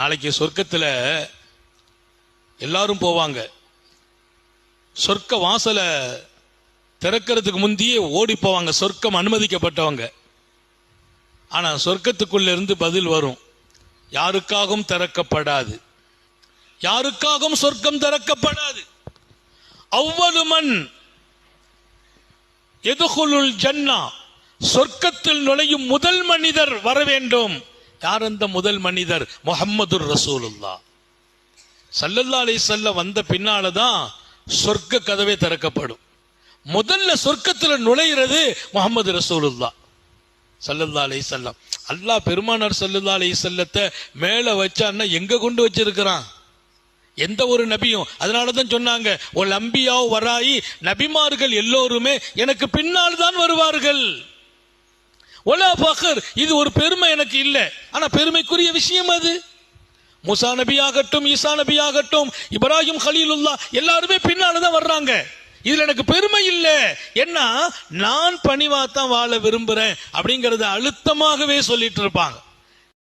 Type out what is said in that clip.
நாளைக்கு சொர்க்கத்தில் எல்லாரும் போவாங்க. சொர்க்க வாசலை திறக்கிறதுக்கு முந்தையே ஓடி போவாங்க. சொர்க்கம் அனுமதிக்கப்பட்டவங்க. ஆனால் சொர்க்கத்துக்குள்ள இருந்து பதில் வரும். யாருக்காகவும் திறக்கப்படாது. யாருக்காகவும் சொர்க்கம் திறக்கப்படாது. அவ்வளவு மண் எதுகுலுல் ஜன்னா. சொர்க்கத்தில் நுழையும் முதல் மனிதர் வர வேண்டும். யார் அந்த முதல் மனிதர்? முகம்மது ரசூலுல்லா சல்லல்லா அலைஹி வந்த பின்னால தான் சொர்க்க கதவே திறக்கப்படும். முதல்ல சொர்க்கத்துல நுழையிறது முகமது ரசூலுல்லா சல்லல்லா அலி செல்லம் அல்லாஹ் பெருமானார் சல்லல்லா அலி செல்லத்தை மேலே வச்சான்னா எங்க கொண்டு வச்சிருக்கிறான்? எந்த ஒரு நபியும். அதனால தான் சொன்னாங்க ஒரு அம்பியாவ் வராயி நபிமார்கள் எல்லோருமே எனக்கு பின்னால் தான் வருவார்கள். ஒலா பகர் இது ஒரு பெருமை எனக்கு இல்லை. ஆனா பெருமைக்குரிய விஷயம் அது. முசா நபி ஆகட்டும் ஈசா நபி ஆகட்டும் இப்ராஹிம் ஹலீலுல்லா எல்லாருமே பின்னால தான் வர்றாங்க. இதுல எனக்கு பெருமை இல்லை. என்ன நான் பணிவாத்தான் வாழ விரும்புறேன் அப்படிங்கறத அழுத்தமாகவே சொல்லிட்டு இருப்பாங்க.